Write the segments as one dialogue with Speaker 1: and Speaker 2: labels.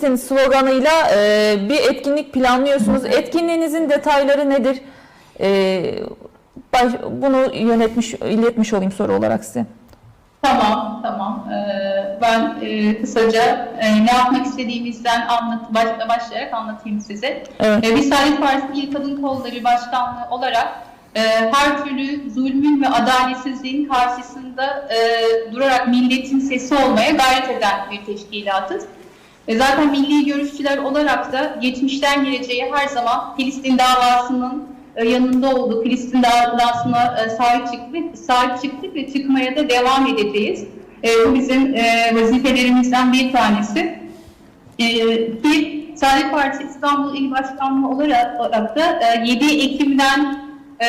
Speaker 1: Filistin sloganıyla e, bir etkinlik planlıyorsunuz. Etkinliğinizin detayları nedir? E, baş- bunu yönetmiş, iletmiş olayım soru olarak size.
Speaker 2: Tamam, tamam. Ee, ben e, kısaca e, ne yapmak istediğimizden anlat, baş- başlayarak anlatayım size.
Speaker 1: Evet.
Speaker 2: Biz Saadet Partisi Kadın Kolları Başkanlığı olarak e, her türlü zulmün ve adaletsizliğin karşısında e, durarak milletin sesi olmaya gayret eden bir teşkilatız. E, zaten milli görüşçüler olarak da geçmişten geleceğe her zaman Filistin davasının e, yanında olduğu Filistin davasına e, sahip çıktık, sahip çıktık ve çıkmaya da devam edeceğiz. E, bu bizim vazifelerimizden bir tanesi. Ki Saadet Partisi İstanbul İl Başkanlığı olarak, da e, 7 Ekim'den e,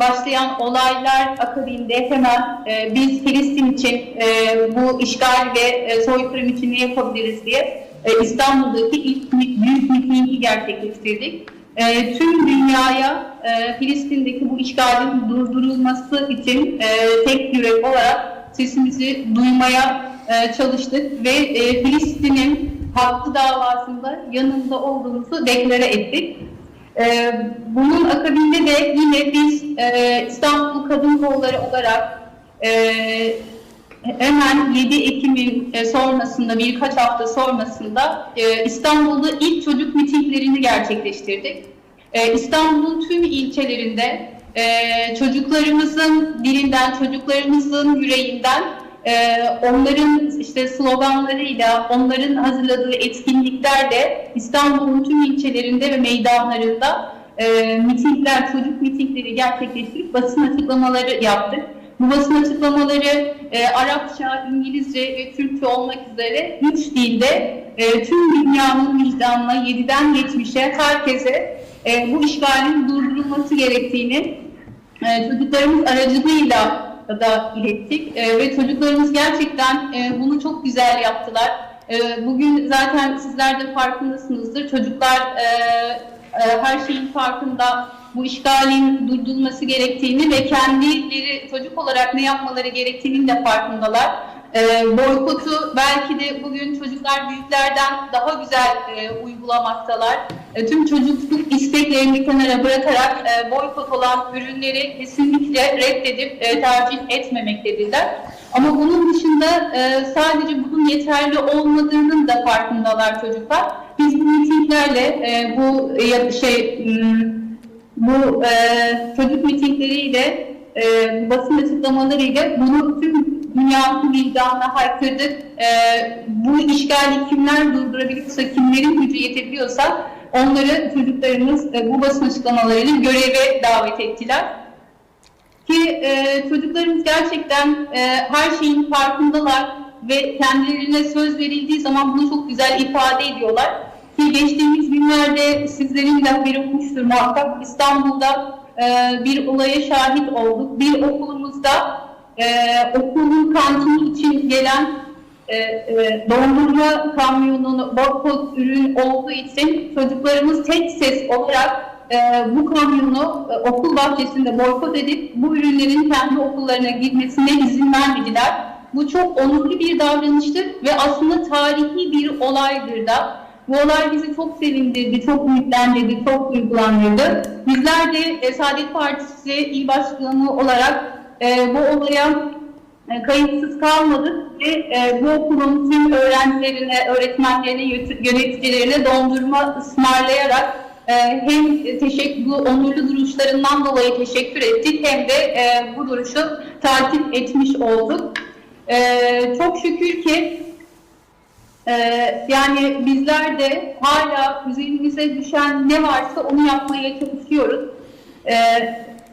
Speaker 2: başlayan olaylar akabinde hemen e, biz Filistin için e, bu işgal ve e, soykırım için ne yapabiliriz diye e, İstanbul'daki ilk büyük mitingi gerçekleştirdik. E, tüm dünyaya e, Filistin'deki bu işgalin durdurulması için e, tek yürek olarak sesimizi duymaya e, çalıştık ve e, Filistin'in hakkı davasında yanında olduğumuzu deklare ettik. E, bunun akabinde de yine biz e, İstanbul Kadın Kolları olarak e, hemen 7 Ekim'in e, sonrasında birkaç hafta sonrasında e, İstanbul'da ilk çocuk mitinglerini gerçekleştirdik. E, İstanbul'un tüm ilçelerinde e, çocuklarımızın dilinden, çocuklarımızın yüreğinden e, onların işte sloganlarıyla, onların hazırladığı etkinliklerle İstanbul'un tüm ilçelerinde ve meydanlarında e, mitingler, çocuk mitingleri gerçekleştirip basın açıklamaları yaptık. Bu basın açıklamaları e, Arapça, İngilizce ve Türkçe olmak üzere üç dilde e, tüm dünyanın vicdanına 7'den 70'e herkese e, bu işgalin durdurulması gerektiğini e, çocuklarımız aracılığıyla da ilettik E, ve çocuklarımız gerçekten e, bunu çok güzel yaptılar. E, bugün zaten sizler de farkındasınızdır. Çocuklar e, e, her şeyin farkında bu işgalin durdurulması gerektiğini ve kendileri çocuk olarak ne yapmaları gerektiğinin de farkındalar. E, boykotu belki de bugün çocuklar büyüklerden daha güzel e, uygulamaktalar. E, tüm çocukluk isteklerini kenara bırakarak e, boykot olan ürünleri kesinlikle reddedip e, tercih etmemektedirler. Ama bunun dışında sadece bunun yeterli olmadığının da farkındalar çocuklar. Biz bu mitinglerle bu şey m, bu çocuk mitingleriyle basın açıklamalarıyla bunu tüm dünyanın vicdanına haykırdık. E, bu işgali kimler durdurabiliyorsa, kimlerin gücü yetebiliyorsa onları çocuklarımız e, bu basın açıklamalarıyla göreve davet ettiler. Ki e, çocuklarımız gerçekten e, her şeyin farkındalar ve kendilerine söz verildiği zaman bunu çok güzel ifade ediyorlar. Ki geçtiğimiz günlerde sizlerin de haberi olmuştur muhakkak İstanbul'da e, bir olaya şahit olduk. Bir okulumuzda e, okulun kantini için gelen e, e, dondurma kamyonunu boykot ürün olduğu için çocuklarımız tek ses olarak e, bu kamyonu e, okul bahçesinde boykot edip bu ürünlerin kendi okullarına girmesine izin vermediler. Bu çok onurlu bir davranıştır ve aslında tarihi bir olaydır da. Bu olay bizi çok sevindirdi, çok ümitlendirdi, çok duygulandırdı. Bizler de e, Saadet Partisi İl Başkanı olarak e, bu olaya kayıtsız kalmadık ve e, bu okulun tüm öğrencilerine, öğretmenlerine, yönet- yöneticilerine dondurma ısmarlayarak e, hem teşekkür, bu onurlu duruşlarından dolayı teşekkür ettik hem de e, bu duruşu takip etmiş olduk. E, çok şükür ki e, yani bizler de hala üzerimize düşen ne varsa onu yapmaya çalışıyoruz. E,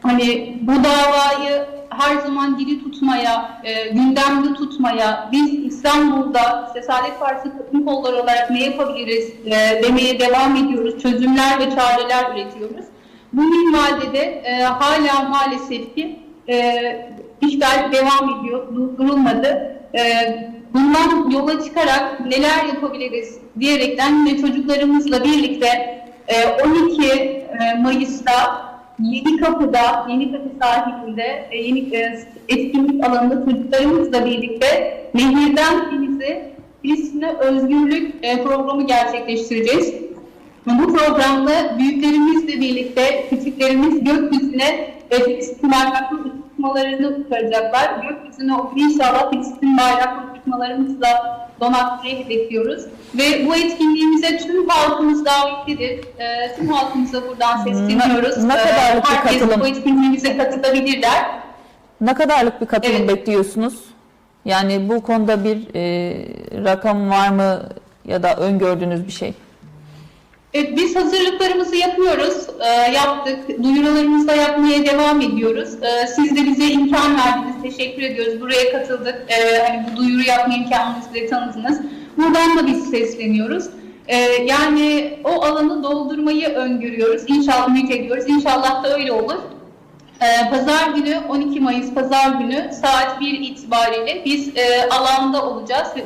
Speaker 2: hani bu davayı her zaman dili tutmaya, e, gündemde tutmaya, biz İstanbul'da işte Saadet Partisi kadın kolları olarak ne yapabiliriz e, demeye devam ediyoruz. Çözümler ve çareler üretiyoruz. Bu minvalde de e, hala maalesef ki e, işgal devam ediyor, durulmadı. E, bundan yola çıkarak neler yapabiliriz diyerekten ve çocuklarımızla birlikte e, 12 e, Mayıs'ta Yeni Kapı'da, Yeni Kapı sahilinde, e, yeni e, etkinlik alanında çocuklarımızla birlikte nehirden denize Filistin'e özgürlük e, programı gerçekleştireceğiz. Bu programda büyüklerimizle birlikte küçüklerimiz gökyüzüne e, Filistin bayraklı uçurtmalarını uçuracaklar. Gökyüzüne inşallah Filistin bayraklı uçurtmalarımızla donatmayı hedefliyoruz. Ve bu etkinliğimize tüm halkımız davetlidir. E, tüm halkımıza buradan sesleniyoruz.
Speaker 1: Ne- ne kadarlık bir
Speaker 2: E, herkes
Speaker 1: katılım?
Speaker 2: bu etkinliğimize katılabilirler.
Speaker 1: Ne kadarlık bir katılım
Speaker 2: Evet.
Speaker 1: bekliyorsunuz? Yani bu konuda bir e, rakam var mı ya da öngördüğünüz bir şey?
Speaker 2: Evet, biz hazırlıklarımızı yapıyoruz, e, yaptık. Duyurularımızı da yapmaya devam ediyoruz. E, siz de bize imkan verdiniz, teşekkür ediyoruz. Buraya katıldık, e, hani bu duyuru yapma imkanını size tanıdınız. Buradan da biz sesleniyoruz. E, yani o alanı doldurmayı öngörüyoruz, İnşallah ümit ediyoruz. İnşallah da öyle olur. Ee, Pazar günü 12 Mayıs Pazar günü saat 1 itibariyle biz e, alanda olacağız ve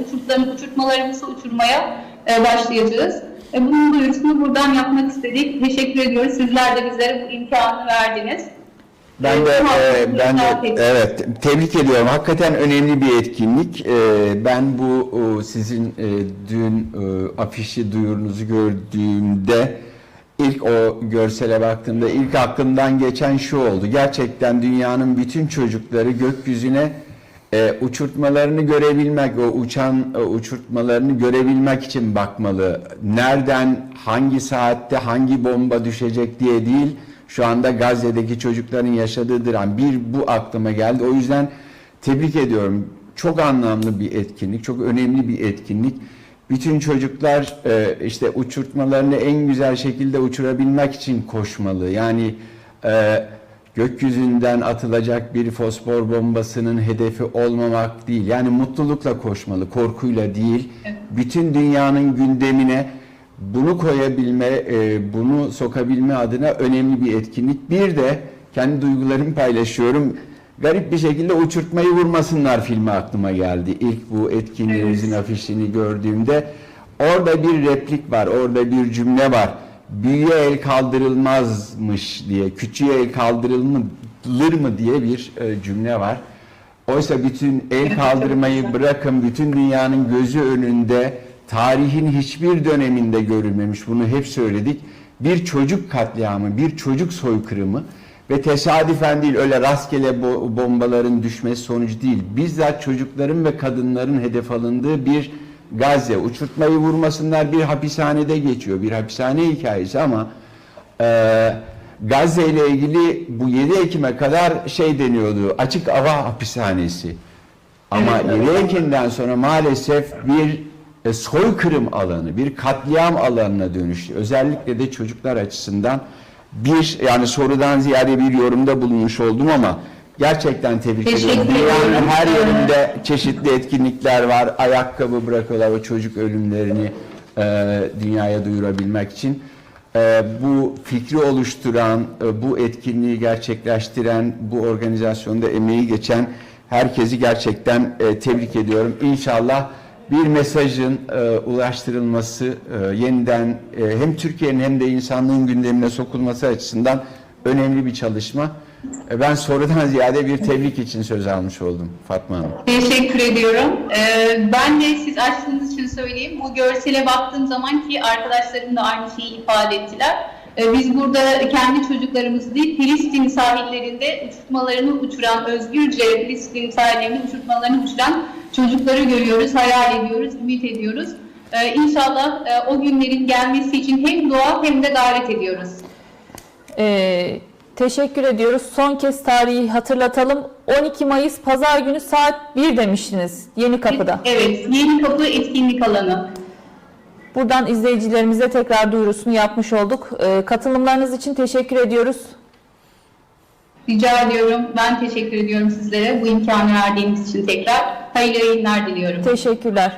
Speaker 2: uçurtmalarımızı uçurmaya e, başlayacağız. E, bunun duyurusunu buradan yapmak istedik. Teşekkür ediyoruz. Sizler de bizlere bu imkanı verdiniz.
Speaker 3: Ben de
Speaker 2: tamam.
Speaker 3: e, ben de evet tebrik ediyorum. Hakikaten önemli bir etkinlik. E, ben bu o, sizin e, dün e, afişi duyurunuzu gördüğümde ilk o görsele baktığımda ilk aklımdan geçen şu oldu. Gerçekten dünyanın bütün çocukları gökyüzüne e, uçurtmalarını görebilmek, o uçan e, uçurtmalarını görebilmek için bakmalı. Nereden, hangi saatte, hangi bomba düşecek diye değil. Şu anda Gazze'deki çocukların yaşadığı dram. Bir bu aklıma geldi. O yüzden tebrik ediyorum. Çok anlamlı bir etkinlik, çok önemli bir etkinlik. Bütün çocuklar e, işte uçurtmalarını en güzel şekilde uçurabilmek için koşmalı. Yani e, gökyüzünden atılacak bir fosfor bombasının hedefi olmamak değil. Yani mutlulukla koşmalı, korkuyla değil. Bütün dünyanın gündemine bunu koyabilme, e, bunu sokabilme adına önemli bir etkinlik. Bir de kendi duygularımı paylaşıyorum. Garip bir şekilde uçurtmayı vurmasınlar filmi aklıma geldi. İlk bu etkinliğinizin afişini gördüğümde orada bir replik var, orada bir cümle var. Büyüye el kaldırılmazmış diye, küçüğe el kaldırılır mı diye bir e, cümle var. Oysa bütün el kaldırmayı bırakın, bütün dünyanın gözü önünde tarihin hiçbir döneminde görülmemiş. Bunu hep söyledik. Bir çocuk katliamı, bir çocuk soykırımı ve tesadüfen değil öyle rastgele bo- bombaların düşmesi sonucu değil. Bizzat çocukların ve kadınların hedef alındığı bir Gazze. Uçurtmayı vurmasınlar bir hapishanede geçiyor. Bir hapishane hikayesi ama ee, Gazze ile ilgili bu 7 Ekim'e kadar şey deniyordu. Açık hava hapishanesi. Ama
Speaker 2: Evet,
Speaker 3: 7 Ekim'den sonra maalesef bir e, soykırım alanı, bir katliam alanına dönüştü. Özellikle de çocuklar açısından bir yani sorudan ziyade bir yorumda bulunmuş oldum ama gerçekten tebrik
Speaker 2: Teşekkür
Speaker 3: ediyorum. Dünyanın her yerinde çeşitli etkinlikler var. Ayakkabı bırakıyorlar o çocuk ölümlerini e, dünyaya duyurabilmek için. E, bu fikri oluşturan, e, bu etkinliği gerçekleştiren, bu organizasyonda emeği geçen herkesi gerçekten e, tebrik ediyorum. İnşallah bir mesajın e, ulaştırılması, e, yeniden e, hem Türkiye'nin hem de insanlığın gündemine sokulması açısından önemli bir çalışma. E, ben sorudan ziyade bir tebrik için söz almış oldum Fatma Hanım.
Speaker 2: Teşekkür ediyorum. Ee, ben de siz açtığınız için söyleyeyim. Bu görsele baktığım zaman ki arkadaşlarım da aynı şeyi ifade ettiler. Ee, biz burada kendi çocuklarımızı değil, Filistin sahillerinde uçurtmalarını uçuran, özgürce Filistin sahillerinde uçurtmalarını uçuran çocukları görüyoruz, hayal ediyoruz, ümit ediyoruz. Ee, inşallah e, o günlerin gelmesi için hem dua hem de gayret ediyoruz.
Speaker 1: Ee, teşekkür ediyoruz. Son kez tarihi hatırlatalım. 12 Mayıs Pazar günü saat 1 demiştiniz Yeni Kapı'da.
Speaker 2: Evet, Yeni Kapı etkinlik alanı.
Speaker 1: Buradan izleyicilerimize tekrar duyurusunu yapmış olduk. Ee, katılımlarınız için teşekkür ediyoruz.
Speaker 2: Rica ediyorum. Ben teşekkür ediyorum sizlere bu imkanı verdiğiniz için tekrar. Hayırlı yayınlar diliyorum.
Speaker 1: Teşekkürler.